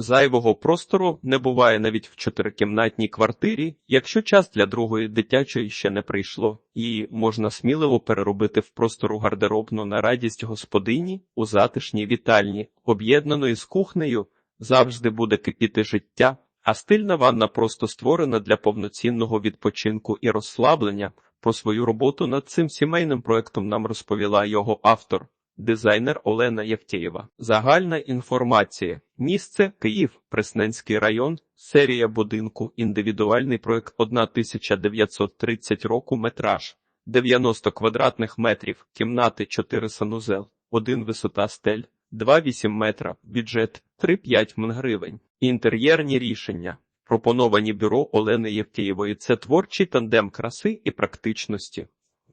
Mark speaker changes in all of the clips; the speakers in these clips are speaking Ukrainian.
Speaker 1: Зайвого простору не буває навіть в чотирикімнатній квартирі, якщо час для другої дитячої ще не прийшло, її можна сміливо переробити в простору гардеробну на радість господині у затишній вітальні, об'єднаної з кухнею, завжди буде кипіти життя, а стильна ванна просто створена для повноцінного відпочинку і розслаблення. Про свою роботу над цим сімейним проектом нам розповіла його автор. Дизайнер Олена Євтєєва. Загальна інформація. Місце Київ, Пресненський район, серія будинку, індивідуальний проект 1930 року метраж, 90 квадратних метрів, кімнати 4 санузел, 1 висота стель, 2,8 метра, бюджет 3,5 мн гривень. Інтер'єрні рішення. Пропоновані бюро Олени Євтєєвої – це творчий тандем краси і практичності.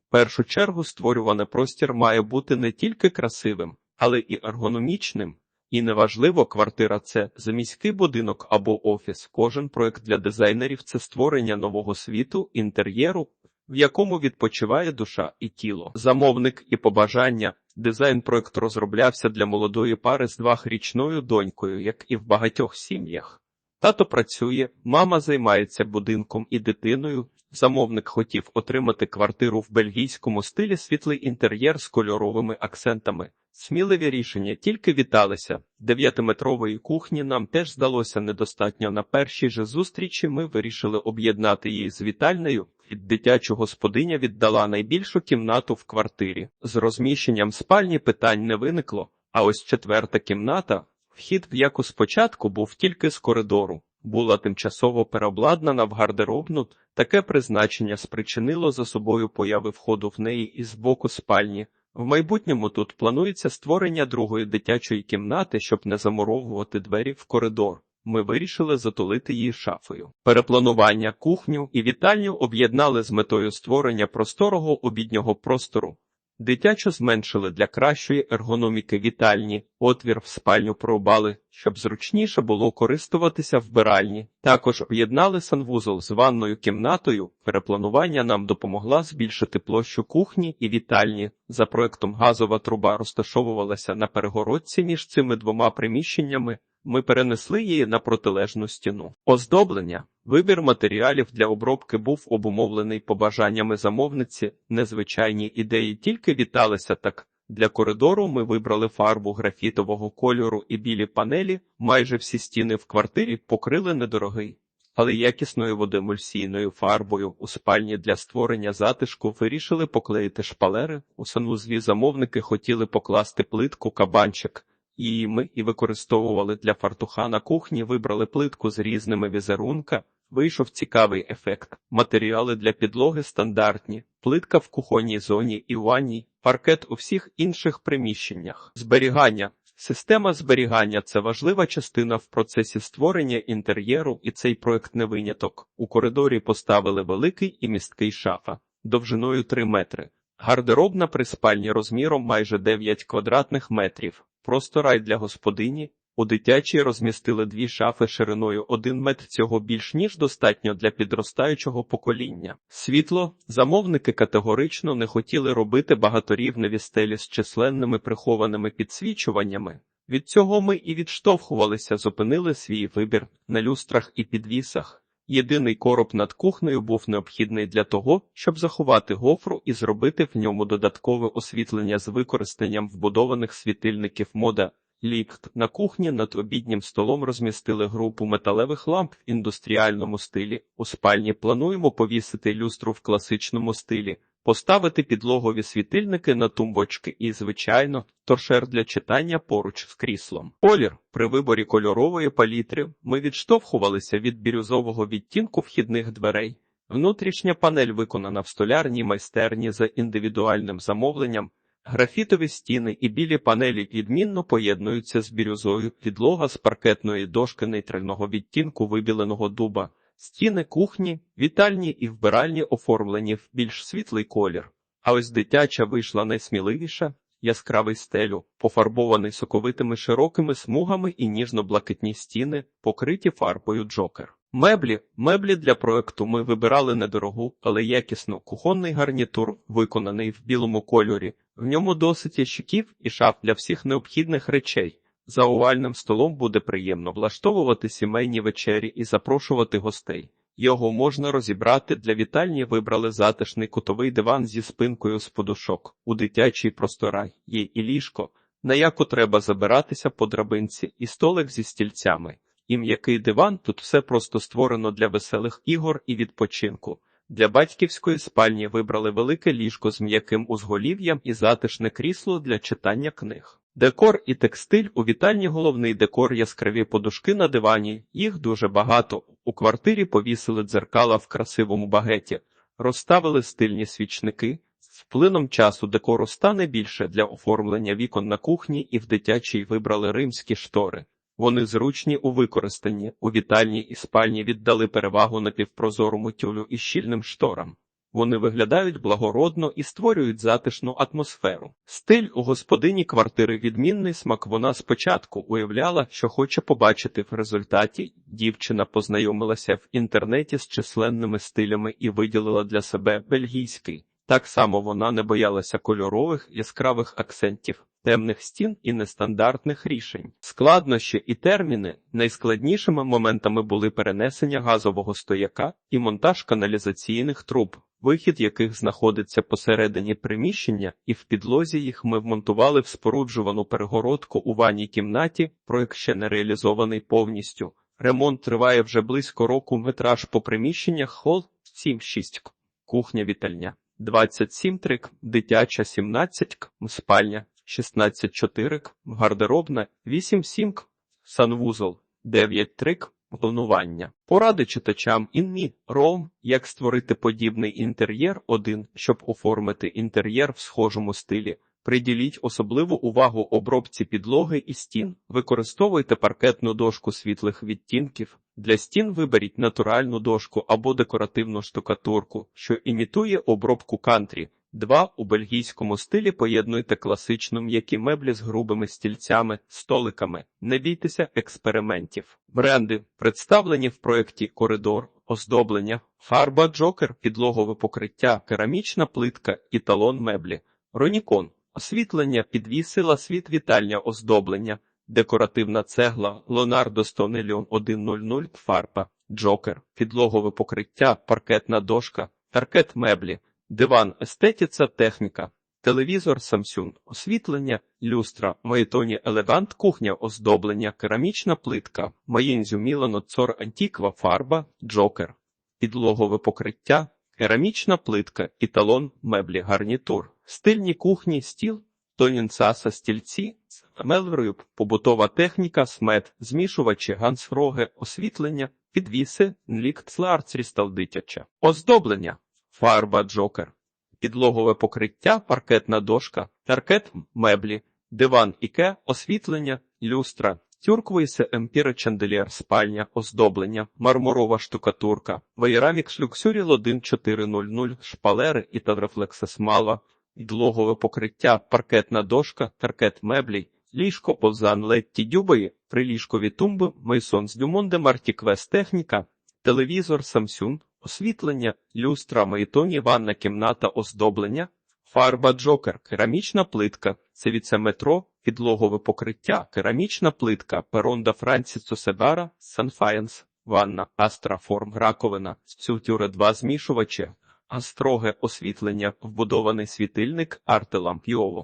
Speaker 1: Першу чергу створюваний простір має бути не тільки красивим, але і ергономічним. І неважливо, квартира це заміський будинок або офіс. Кожен проект для дизайнерів це створення нового світу, інтер'єру, в якому відпочиває душа і тіло. Замовник і побажання. Дизайн проект розроблявся для молодої пари з двохрічною донькою, як і в багатьох сім'ях. Тато працює, мама займається будинком і дитиною. Замовник хотів отримати квартиру в бельгійському стилі світлий інтер'єр з кольоровими акцентами. Сміливі рішення тільки віталися. Дев'ятиметрової кухні нам теж здалося недостатньо. На першій же зустрічі ми вирішили об'єднати її з вітальною. Від дитячу господиня віддала найбільшу кімнату в квартирі. З розміщенням спальні питань не виникло, а ось четверта кімната, вхід в яку спочатку був тільки з коридору, була тимчасово переобладнана в гардеробну. Таке призначення спричинило за собою появи входу в неї із боку спальні. В майбутньому тут планується створення другої дитячої кімнати, щоб не замуровувати двері в коридор. Ми вирішили затулити її шафою. Перепланування кухню і вітальню об'єднали з метою створення просторого обіднього простору. Дитячо зменшили для кращої ергономіки вітальні, отвір в спальню прорубали, щоб зручніше було користуватися вбиральні. Також об'єднали санвузол з ванною кімнатою. Перепланування нам допомогла збільшити площу кухні і вітальні. За проектом газова труба розташовувалася на перегородці між цими двома приміщеннями. Ми перенесли її на протилежну стіну. Оздоблення. Вибір матеріалів для обробки був обумовлений побажаннями замовниці. Незвичайні ідеї тільки віталися так. Для коридору ми вибрали фарбу графітового кольору і білі панелі. Майже всі стіни в квартирі покрили недорогий, але якісною водоемульсійною фарбою у спальні для створення затишку вирішили поклеїти шпалери. У санузлі замовники хотіли покласти плитку кабанчик. Її ми і використовували для фартуха на кухні, вибрали плитку з різними візерунка. Вийшов цікавий ефект. Матеріали для підлоги стандартні, плитка в кухонній зоні і ванній, паркет у всіх інших приміщеннях. Зберігання. Система зберігання це важлива частина в процесі створення інтер'єру, і цей проект не виняток. У коридорі поставили великий і місткий шафа довжиною 3 метри. Гардеробна при спальні розміром майже 9 квадратних метрів. Просто рай для господині. У дитячій розмістили дві шафи шириною 1 метр цього більш ніж достатньо для підростаючого покоління. Світло замовники категорично не хотіли робити багаторівневі стелі з численними прихованими підсвічуваннями. Від цього ми і відштовхувалися, зупинили свій вибір на люстрах і підвісах. Єдиний короб над кухнею був необхідний для того, щоб заховати гофру і зробити в ньому додаткове освітлення з використанням вбудованих світильників мода. Лікт на кухні над обіднім столом розмістили групу металевих ламп в індустріальному стилі. У спальні плануємо повісити люстру в класичному стилі, поставити підлогові світильники на тумбочки і, звичайно, торшер для читання поруч з кріслом. Колір при виборі кольорової палітри ми відштовхувалися від бірюзового відтінку вхідних дверей. Внутрішня панель виконана в столярній майстерні за індивідуальним замовленням. Графітові стіни і білі панелі відмінно поєднуються з бірюзою, підлога з паркетної дошки нейтрального відтінку вибіленого дуба, стіни кухні, вітальні і вбиральні оформлені в більш світлий колір. А ось дитяча вийшла найсміливіша, яскравий стелю, пофарбований соковитими широкими смугами і ніжно-блакитні стіни, покриті фарбою джокер. Меблі, меблі для проекту ми вибирали недорогу, але якісно кухонний гарнітур, виконаний в білому кольорі. В ньому досить ящиків і шаф для всіх необхідних речей. За овальним столом буде приємно влаштовувати сімейні вечері і запрошувати гостей. Його можна розібрати для вітальні. Вибрали затишний кутовий диван зі спинкою з подушок. У дитячій просторай є і ліжко, на яку треба забиратися по драбинці, і столик зі стільцями. І м'який диван тут все просто створено для веселих ігор і відпочинку. Для батьківської спальні вибрали велике ліжко з м'яким узголів'ям і затишне крісло для читання книг. Декор і текстиль у вітальні головний декор яскраві подушки на дивані. Їх дуже багато. У квартирі повісили дзеркала в красивому багеті, розставили стильні свічники. З плином часу декору стане більше для оформлення вікон на кухні і в дитячій вибрали римські штори. Вони зручні у використанні. У вітальні і спальні віддали перевагу напівпрозорому тюлю і щільним шторам. Вони виглядають благородно і створюють затишну атмосферу. Стиль у господині квартири відмінний смак. Вона спочатку уявляла, що хоче побачити в результаті. Дівчина познайомилася в інтернеті з численними стилями і виділила для себе бельгійський. Так само вона не боялася кольорових яскравих акцентів, темних стін і нестандартних рішень. Складнощі і терміни найскладнішими моментами були перенесення газового стояка і монтаж каналізаційних труб, вихід яких знаходиться посередині приміщення, і в підлозі їх ми вмонтували в споруджувану перегородку у ванній кімнаті, проєкт ще не реалізований повністю. Ремонт триває вже близько року. Метраж по приміщеннях хол 7-6, кухня вітальня. 27 трик, дитяча 17 к, спальня 16 4 к, гардеробна 8 7 к, санвузол 9 трик, планування. Поради читачам інмі ром, як створити подібний інтер'єр один, щоб оформити інтер'єр в схожому стилі. Приділіть особливу увагу обробці підлоги і стін. Використовуйте паркетну дошку світлих відтінків. Для стін виберіть натуральну дошку або декоративну штукатурку, що імітує обробку кантрі. 2. У бельгійському стилі поєднуйте класичну м'які меблі з грубими стільцями, столиками. Не бійтеся експериментів. Бренди представлені в проєкті Коридор, оздоблення, фарба Джокер, підлогове покриття, керамічна плитка і талон меблі. Ронікон. Освітлення підвісила світ вітальня оздоблення, декоративна цегла, Лонардо Стонеліон 100, фарба, Джокер, підлогове покриття, паркетна дошка, паркет меблі, диван, естетиця, техніка, телевізор Samsung, освітлення, люстра, Маєтоні Елегант, кухня, оздоблення, керамічна плитка, Маїнзю Мілано Цор Антіква, фарба, Джокер, підлогове покриття, керамічна плитка, італон, меблі, гарнітур, стильні кухні, стіл, тонінцаса, стільці, мелверюб, побутова техніка, смет, змішувачі, гансфроги, освітлення, підвіси, лікцларцрістал дитяча, оздоблення, фарба, джокер, підлогове покриття, паркетна дошка, паркет, меблі, диван іке, освітлення, люстра, Тюрквейсе емпіре чанделєр, спальня, оздоблення, мармурова штукатурка, Вейрамікс Люксюріл 1400, шпалери і Таврефлекса смала, підлогове покриття, паркетна дошка, паркет меблій, ліжко позан Летті Дюбої, приліжкові тумби, Мейсон з Дюмонде Мартіквес техніка, телевізор Samsung, освітлення, люстра, Мейтоні, ванна кімната, оздоблення, фарба Джокер, керамічна плитка, це метро, підлогове покриття, керамічна плитка, перонда Францісо Себара, Санфаєнс, ванна, астраформ, раковина, цютюре 2 змішувачі, астроге освітлення, вбудований світильник, артеламп Йово.